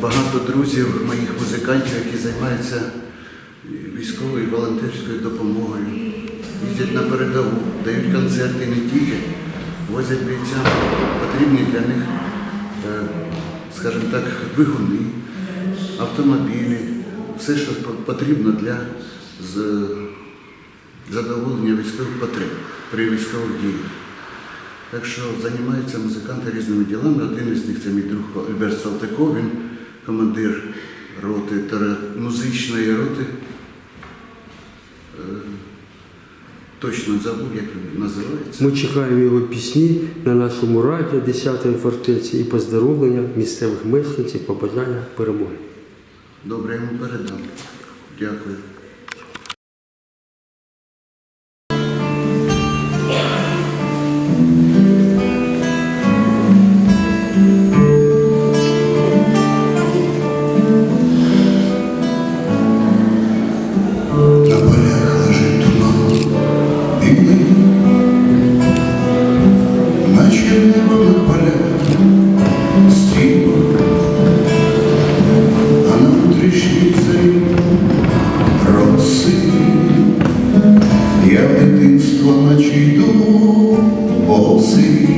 багато друзів моїх музикантів, які займаються військовою волонтерською допомогою, їздять на передову, дають концерти не тільки, возять бійцям потрібні для них, е, скажімо так, двигуни, автомобілі, все, що потрібно для задоволення військових потреб при військових діях. Так що займаються музиканти різними ділами. Один із них це мій друг Альберт Салтиков, він командир роти музичної роти. Е, Точно забув, як він називається. Ми чекаємо його пісні на нашому радіо 10-ї фортеці і поздоровлення місцевих мешканців, побажання перемоги. Добре, я йому передам. Дякую. Наче йду босий,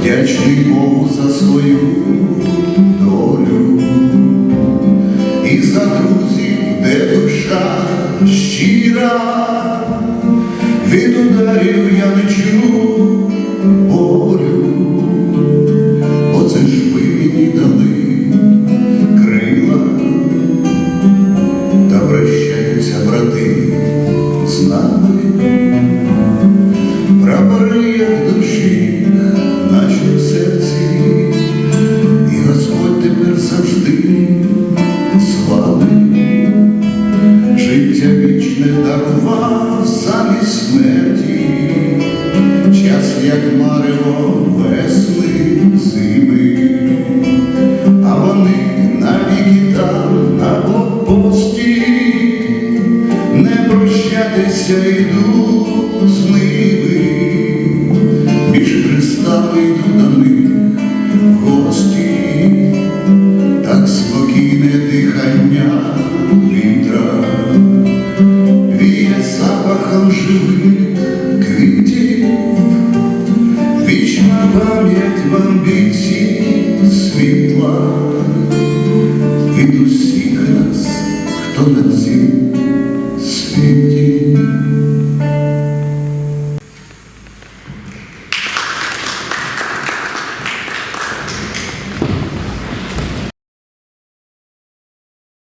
вдячний Богу за свою долю. І за друзів, де душа щира, від ударів я не чую болю, оце ж ви мені дали крила, та прощаються брати з завжди з життя вічне дарував замість смерті, час як марево весни пам'ять в амбіції світла. Від усіх нас, хто на цій